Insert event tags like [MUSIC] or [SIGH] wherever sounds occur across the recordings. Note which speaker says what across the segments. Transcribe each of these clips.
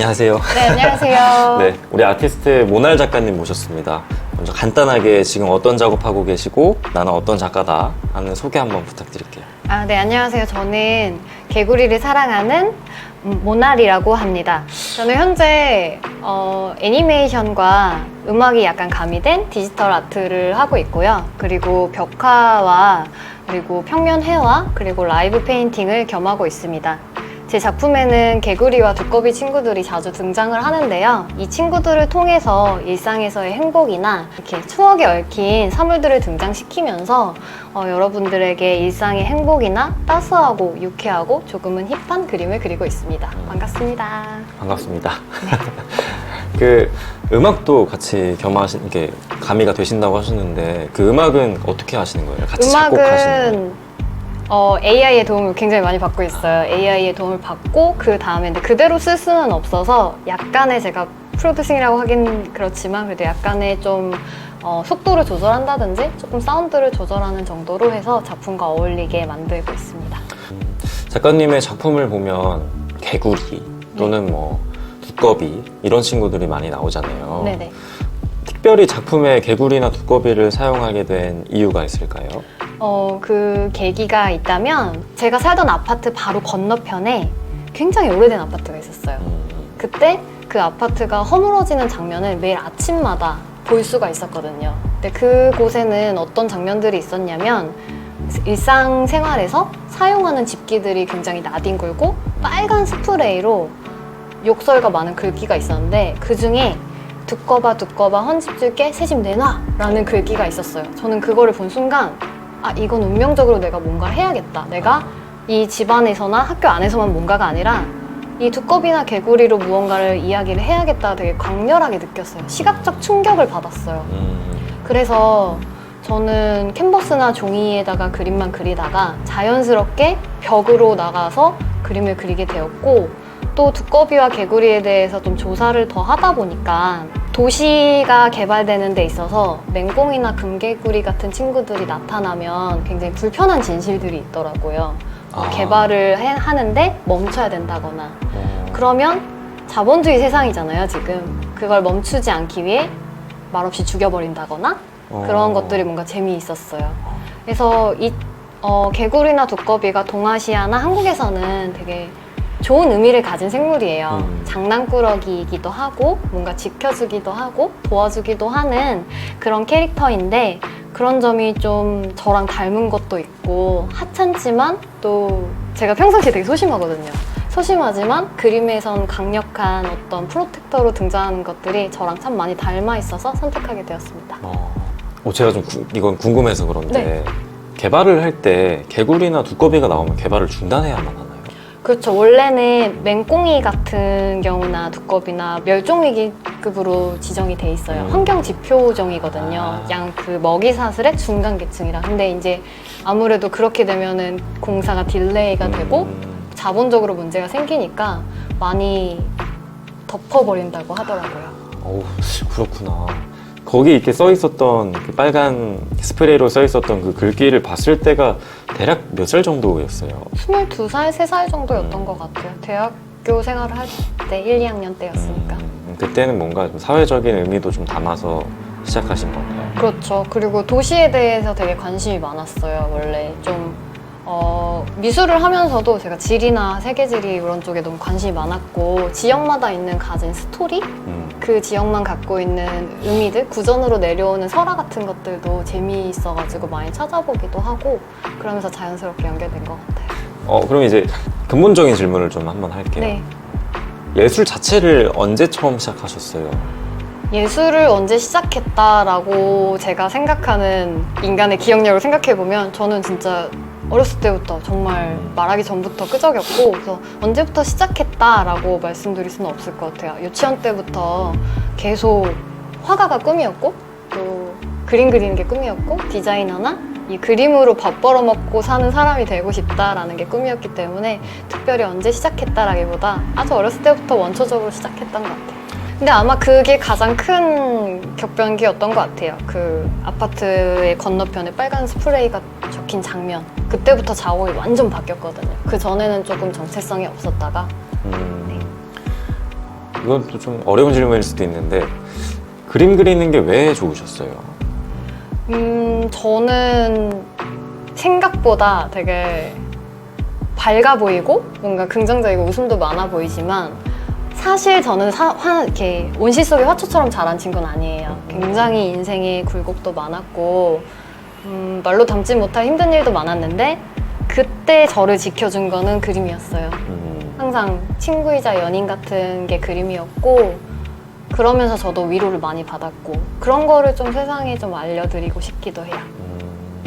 Speaker 1: 안녕하세요.
Speaker 2: 네, 안녕하세요. [LAUGHS]
Speaker 1: 네, 우리 아티스트 모날 작가님 모셨습니다. 먼저 간단하게 지금 어떤 작업하고 계시고 나는 어떤 작가다 하는 소개 한번 부탁드릴게요.
Speaker 2: 아, 네, 안녕하세요. 저는 개구리를 사랑하는 음, 모나리라고 합니다. 저는 현재 어, 애니메이션과 음악이 약간 가미된 디지털 아트를 하고 있고요. 그리고 벽화와 그리고 평면 회화 그리고 라이브 페인팅을 겸하고 있습니다. 제 작품에는 개구리와 두꺼비 친구들이 자주 등장을 하는데요. 이 친구들을 통해서 일상에서의 행복이나 이렇게 추억에 얽힌 사물들을 등장시키면서 어, 여러분들에게 일상의 행복이나 따스하고 유쾌하고 조금은 힙한 그림을 그리고 있습니다. 반갑습니다.
Speaker 1: 반갑습니다. [LAUGHS] 그 음악도 같이 겸하신 게 가미가 되신다고 하셨는데 그 음악은 어떻게 하시는 거예요? 같이 작곡하시는 거예요?
Speaker 2: 음악은 어, AI의 도움을 굉장히 많이 받고 있어요. AI의 도움을 받고 그 다음에 근데 그대로 쓸 수는 없어서 약간의 제가 프로듀싱이라고 하긴 그렇지만 그래도 약간의 좀 어, 속도를 조절한다든지 조금 사운드를 조절하는 정도로 해서 작품과 어울리게 만들고 있습니다.
Speaker 1: 작가님의 작품을 보면 개구리 또는 뭐 두꺼비 이런 친구들이 많이 나오잖아요.
Speaker 2: 네네.
Speaker 1: 특별히 작품에 개구리나 두꺼비를 사용하게 된 이유가 있을까요?
Speaker 2: 어, 그 계기가 있다면 제가 살던 아파트 바로 건너편에 굉장히 오래된 아파트가 있었어요.
Speaker 1: 음,
Speaker 2: 그때 그 아파트가 허물어지는 장면을 매일 아침마다 볼 수가 있었거든요. 근데 그곳에는 어떤 장면들이 있었냐면 일상생활에서 사용하는 집기들이 굉장히 나뒹굴고 빨간 스프레이로 욕설과 많은 글귀가 있었는데 그 중에 두꺼봐 두꺼봐 헌집 줄게 새집 내놔 라는 글귀가 있었어요. 저는 그거를 본 순간 아 이건 운명적으로 내가 뭔가를 해야겠다. 내가 이 집안에서나 학교 안에서만 뭔가가 아니라 이 두꺼비나 개구리로 무언가를 이야기를 해야겠다 되게 강렬하게 느꼈어요. 시각적 충격을 받았어요.
Speaker 1: 음,
Speaker 2: 그래서 저는 캔버스나 종이에다가 그림만 그리다가 자연스럽게 벽으로 나가서 그림을 그리게 되었고 또 두꺼비와 개구리에 대해서 좀 조사를 더 하다 보니까 도시가 개발되는 데 있어서 맹꽁이나 금개구리 같은 친구들이 나타나면 굉장히 불편한 진실들이 있더라고요.
Speaker 1: 아.
Speaker 2: 개발을 해- 하는데 멈춰야 된다거나
Speaker 1: 어,
Speaker 2: 그러면 자본주의 세상이잖아요, 지금. 그걸 멈추지 않기 위해 말없이 죽여버린다거나 그런
Speaker 1: 어.
Speaker 2: 것들이 뭔가 재미있었어요. 그래서 이 어, 개구리나 두꺼비가 동아시아나 한국에서는 되게 좋은 의미를 가진 생물이에요.
Speaker 1: 음.
Speaker 2: 장난꾸러기이기도 하고 뭔가 지켜주기도 하고 도와주기도 하는 그런 캐릭터인데 그런 점이 좀 저랑 닮은 것도 있고 하찮지만 또 제가 평상시에 되게 소심하거든요. 소심하지만 그림에선 강력한 어떤 프로텍터로 등장하는 것들이 저랑 참 많이 닮아 있어서 선택하게 되었습니다.
Speaker 1: 어, 어, 제가 좀 구- 이건 궁금해서 그런데
Speaker 2: 네.
Speaker 1: 개발을 할 때 개구리나 두꺼비가 나오면 개발을 중단해야만 하나요?
Speaker 2: 그렇죠. 원래는 맹꽁이 같은 경우나 두꺼비나 멸종위기급으로 지정이 돼 있어요.
Speaker 1: 음.
Speaker 2: 환경 지표종이거든요.
Speaker 1: 아.
Speaker 2: 양그 먹이 사슬의 중간 계층이라. 근데 이제 아무래도 그렇게 되면은 공사가 딜레이가 되고
Speaker 1: 음,
Speaker 2: 자본적으로 문제가 생기니까 많이 덮어버린다고 하더라고요.
Speaker 1: 어우, 그렇구나. 거기 이렇게 써 있었던 그 빨간 스프레이로 써 있었던 그 글귀를 봤을 때가 대략 몇 살 정도였어요?
Speaker 2: 22살, 3살 정도였던
Speaker 1: 음.
Speaker 2: 것 같아요. 대학교 생활을 할 때 1, 2학년 때였으니까.
Speaker 1: 음, 그때는 뭔가 좀 사회적인 의미도 좀 담아서 시작하신 건가요?
Speaker 2: 그렇죠. 그리고 도시에 대해서 되게 관심이 많았어요. 원래 좀 어, 미술을 하면서도 제가 지리나 세계지리 이런 쪽에 너무 관심이 많았고 지역마다 있는 가진 스토리,
Speaker 1: 음,
Speaker 2: 그 지역만 갖고 있는 의미들, 구전으로 내려오는 설화 같은 것들도 재미있어가지고 많이 찾아보기도 하고 그러면서 자연스럽게 연결된 것 같아요.
Speaker 1: 어, 그럼 이제 근본적인 질문을 좀 한번 할게요.
Speaker 2: 네.
Speaker 1: 예술 자체를 언제 처음 시작하셨어요?
Speaker 2: 예술을 언제 시작했다라고 제가 생각하는 인간의 기억력을 생각해보면 저는 진짜 어렸을 때부터 정말 말하기 전부터 끄적였고 그래서 언제부터 시작했다라고 말씀드릴 수는 없을 것 같아요. 유치원 때부터 계속 화가가 꿈이었고 또 그림 그리는 게 꿈이었고 디자이너나 이 그림으로 밥 벌어먹고 사는 사람이 되고 싶다라는 게 꿈이었기 때문에 특별히 언제 시작했다라기보다 아주 어렸을 때부터 원초적으로 시작했던 것 같아요. 근데 아마 그게 가장 큰 격변기였던 것 같아요. 그 아파트의 건너편에 빨간 스프레이가 적힌 장면. 그때부터 작업이 완전 바뀌었거든요. 그 전에는 조금 정체성이 없었다가
Speaker 1: 음, 이건 또 좀 어려운 질문일 수도 있는데 그림 그리는 게 왜 좋으셨어요?
Speaker 2: 음, 저는 생각보다 되게 밝아 보이고 뭔가 긍정적이고 웃음도 많아 보이지만 사실 저는 사, 화, 이렇게 온실 속의 화초처럼 자란 친구는 아니에요. 굉장히 인생에 굴곡도 많았고 음, 말로 담지 못할 힘든 일도 많았는데 그때 저를 지켜준 거는 그림이었어요.
Speaker 1: 음,
Speaker 2: 항상 친구이자 연인 같은 게 그림이었고 그러면서 저도 위로를 많이 받았고 그런 거를 좀 세상에 좀 알려드리고 싶기도 해요.
Speaker 1: 음.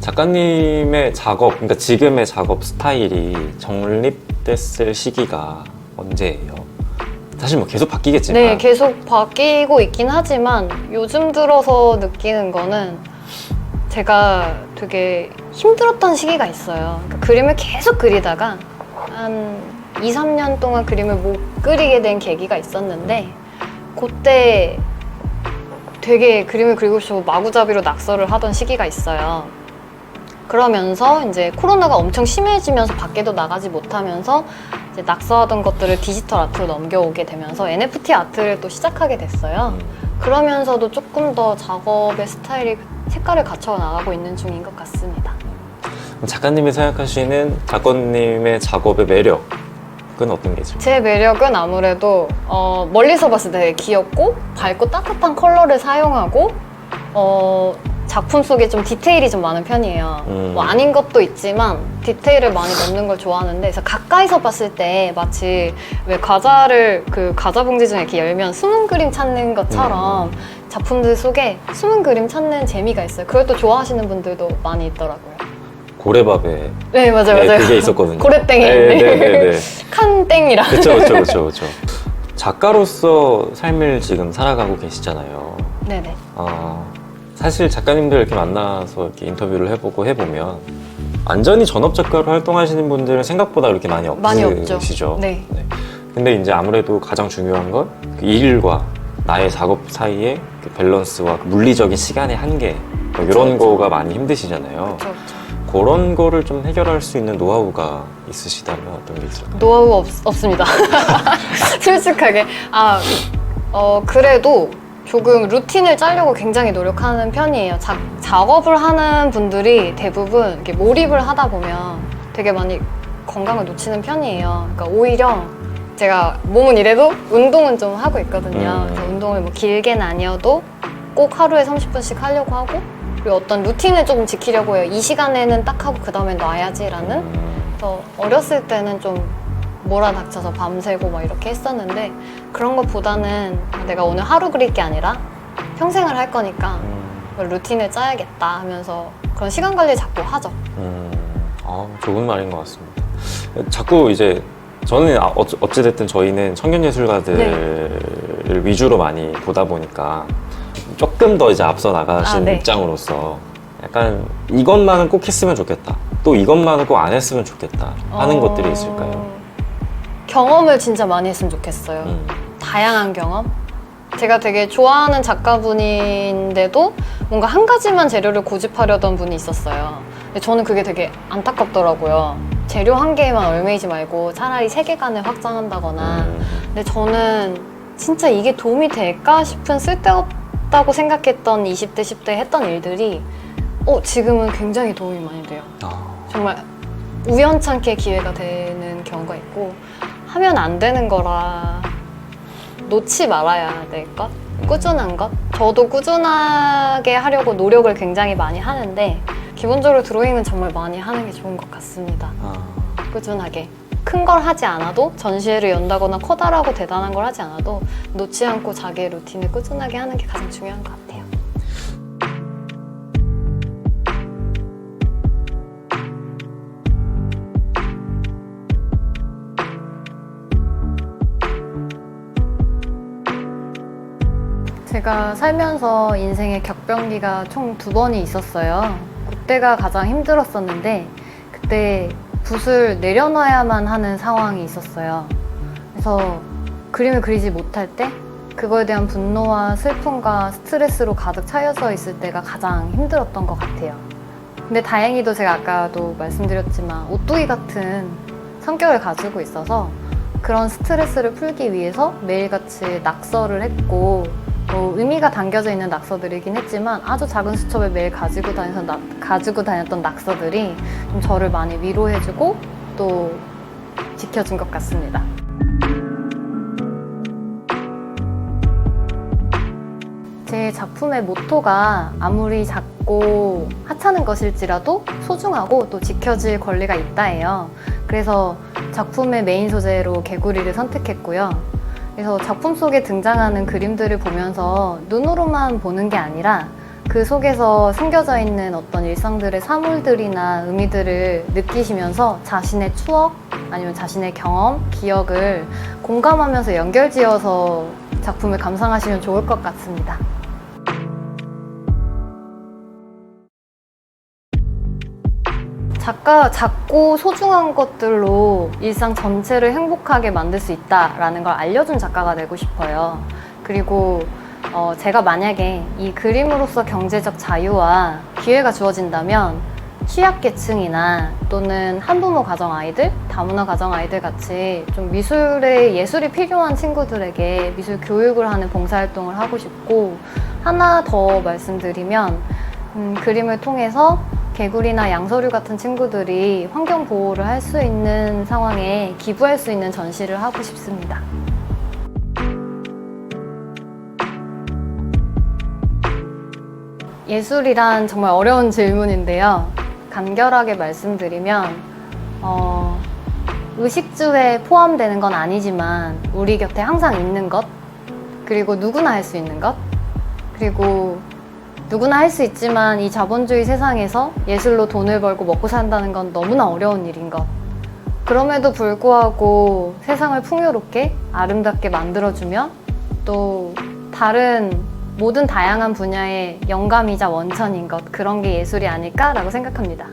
Speaker 1: 작가님의 작업, 그러니까 지금의 작업 스타일이 정립됐을 시기가 언제예요? 사실 뭐 계속 바뀌겠지만
Speaker 2: 네, 계속 바뀌고 있긴 하지만 요즘 들어서 느끼는 거는 제가 되게 힘들었던 시기가 있어요. 그러니까 그림을 계속 그리다가 한 2, 3년 동안 그림을 못 그리게 된 계기가 있었는데 그때 되게 그림을 그리고 싶고 마구잡이로 낙서를 하던 시기가 있어요. 그러면서 이제 코로나가 엄청 심해지면서 밖에도 나가지 못하면서 이제 낙서하던 것들을 디지털 아트로 넘겨오게 되면서 NFT 아트를 또 시작하게 됐어요.
Speaker 1: 음,
Speaker 2: 그러면서도 조금 더 작업의 스타일이 색깔을 갖춰 나가고 있는 중인 것 같습니다.
Speaker 1: 작가님이 생각하시는 작가님의 작업의 매력은 어떤 게 있을까요?
Speaker 2: 제 매력은 아무래도 어, 멀리서 봤을 때 되게 귀엽고 밝고 따뜻한 컬러를 사용하고 어, 작품 속에 좀 디테일이 좀 많은 편이에요.
Speaker 1: 음.
Speaker 2: 뭐 아닌 것도 있지만 디테일을 많이 넣는 걸 좋아하는데 그래서 가까이서 봤을 때 마치 왜 과자를 그 과자 봉지 중에 이렇게 열면 숨은 그림 찾는 것처럼
Speaker 1: 음.
Speaker 2: 작품들 속에 숨은 그림 찾는 재미가 있어요. 그걸 또 좋아하시는 분들도 많이 있더라고요.
Speaker 1: 고래밥에
Speaker 2: 네 맞아요
Speaker 1: 네,
Speaker 2: 맞아요.
Speaker 1: 그게 있었거든요.
Speaker 2: 고래땡에 네.
Speaker 1: 네, 네, 네. [LAUGHS]
Speaker 2: 칸땡이라.
Speaker 1: 그렇죠, 그렇죠, 그렇죠, 그렇죠. 작가로서 삶을 지금 살아가고 계시잖아요.
Speaker 2: 네네.
Speaker 1: 어, 사실 작가님들 이렇게 만나서 이렇게 인터뷰를 해보고 해보면 완전히 전업 작가로 활동하시는 분들은 생각보다 그렇게 많이
Speaker 2: 많이 없죠.
Speaker 1: 없으시죠.
Speaker 2: 네.
Speaker 1: 근데 이제 아무래도 가장 중요한 건그 일과 나의 작업 사이의 그 밸런스와 그 물리적인 시간의 한계 뭐 이런
Speaker 2: 그쵸.
Speaker 1: 거가 많이 힘드시잖아요.
Speaker 2: 그렇죠. 그렇죠.
Speaker 1: 그런 거를 좀 해결할 수 있는 노하우가 있으시다면 어떤 게 있을까요?
Speaker 2: 노하우 없, 없습니다. [LAUGHS] [LAUGHS] 솔직하게. 아, 어, 그래도 조금 루틴을 짜려고 굉장히 노력하는 편이에요. 자, 작업을 하는 분들이 대부분 이렇게 몰입을 하다 보면 되게 많이 건강을 놓치는 편이에요. 그러니까 오히려 제가 몸은 이래도 운동은 좀 하고 있거든요.
Speaker 1: 음.
Speaker 2: 그래서 운동을 뭐 길게는 아니어도 꼭 하루에 30분씩 하려고 하고 그리고 어떤 루틴을 조금 지키려고 해요. 이 시간에는 딱 하고 그 다음에 놔야지라는
Speaker 1: 음,
Speaker 2: 그래서 어렸을 때는 좀 몰아닥쳐서 밤새고 막 이렇게 했었는데 그런 것보다는 내가 오늘 하루 그릴 게 아니라 평생을 할 거니까
Speaker 1: 음,
Speaker 2: 루틴을 짜야겠다 하면서 그런 시간 관리 자꾸 하죠.
Speaker 1: 음, 아, 좋은 말인 것 같습니다. 자꾸 이제 저는 아, 어찌- 어찌됐든 저희는 청년 예술가들을
Speaker 2: 네.
Speaker 1: 위주로 많이 보다 보니까 조금 더 이제 앞서 나가신
Speaker 2: 아, 네.
Speaker 1: 입장으로서 약간 이것만은 꼭 했으면 좋겠다. 또 이것만은 꼭 안 했으면 좋겠다 하는
Speaker 2: 어,
Speaker 1: 것들이 있을까요?
Speaker 2: 경험을 진짜 많이 했으면 좋겠어요.
Speaker 1: 음,
Speaker 2: 다양한 경험? 제가 되게 좋아하는 작가분인데도 뭔가 한 가지만 재료를 고집하려던 분이 있었어요. 근데 저는 그게 되게 안타깝더라고요. 재료 한 개에만 얽매이지 말고 차라리 세계관을 확장한다거나.
Speaker 1: 음,
Speaker 2: 근데 저는 진짜 이게 도움이 될까 싶은 쓸데없다고 생각했던 20대, 10대 했던 일들이 어, 지금은 굉장히 도움이 많이 돼요.
Speaker 1: 아,
Speaker 2: 정말 우연찮게 기회가 되는 경우가 있고 하면 안 되는 거라 놓지 말아야 될 것, 꾸준한 것. 저도 꾸준하게 하려고 노력을 굉장히 많이 하는데 기본적으로 드로잉은 정말 많이 하는 게 좋은 것 같습니다.
Speaker 1: 아,
Speaker 2: 꾸준하게. 큰 걸 하지 않아도 전시회를 연다거나 커다랗고 대단한 걸 하지 않아도 놓지 않고 자기의 루틴을 꾸준하게 하는 게 가장 중요한 것 같아요. 제가 살면서 인생의 격변기가 총 두 번이 있었어요. 그때가 가장 힘들었었는데 그때 붓을 내려놔야만 하는 상황이 있었어요. 그래서 그림을 그리지 못할 때 그거에 대한 분노와 슬픔과 스트레스로 가득 차여져 있을 때가 가장 힘들었던 것 같아요. 근데 다행히도 제가 아까도 말씀드렸지만 오뚜기 같은 성격을 가지고 있어서 그런 스트레스를 풀기 위해서 매일같이 낙서를 했고 뭐 의미가 담겨져 있는 낙서들이긴 했지만 아주 작은 수첩에 매일 가지고 다녀서 나- 가지고 다녔던 낙서들이 좀 저를 많이 위로해주고 또 지켜준 것 같습니다. 제 작품의 모토가 아무리 작고 하찮은 것일지라도 소중하고 또 지켜질 권리가 있다예요. 그래서 작품의 메인 소재로 개구리를 선택했고요. 그래서 작품 속에 등장하는 그림들을 보면서 눈으로만 보는 게 아니라 그 속에서 숨겨져 있는 어떤 일상들의 사물들이나 의미들을 느끼시면서 자신의 추억 아니면 자신의 경험, 기억을 공감하면서 연결지어서 작품을 감상하시면 좋을 것 같습니다. 작가 작고 소중한 것들로 일상 전체를 행복하게 만들 수 있다라는 걸 알려준 작가가 되고 싶어요. 그리고 어, 제가 만약에 이 그림으로서 경제적 자유와 기회가 주어진다면 취약계층이나 또는 한부모 가정 아이들, 다문화 가정 아이들 같이 좀 미술에 예술이 필요한 친구들에게 미술 교육을 하는 봉사활동을 하고 싶고 하나 더 말씀드리면 음, 그림을 통해서 개구리나 양서류 같은 친구들이 환경 보호를 할 수 있는 상황에 기부할 수 있는 전시를 하고 싶습니다. 예술이란 정말 어려운 질문인데요. 간결하게 말씀드리면, 어, 의식주에 포함되는 건 아니지만, 우리 곁에 항상 있는 것, 그리고 누구나 할 수 있는 것, 그리고 누구나 할 수 있지만 이 자본주의 세상에서 예술로 돈을 벌고 먹고 산다는 건 너무나 어려운 일인 것. 그럼에도 불구하고 세상을 풍요롭게 아름답게 만들어주면 또 다른 모든 다양한 분야의 영감이자 원천인 것 그런 게 예술이 아닐까라고 생각합니다.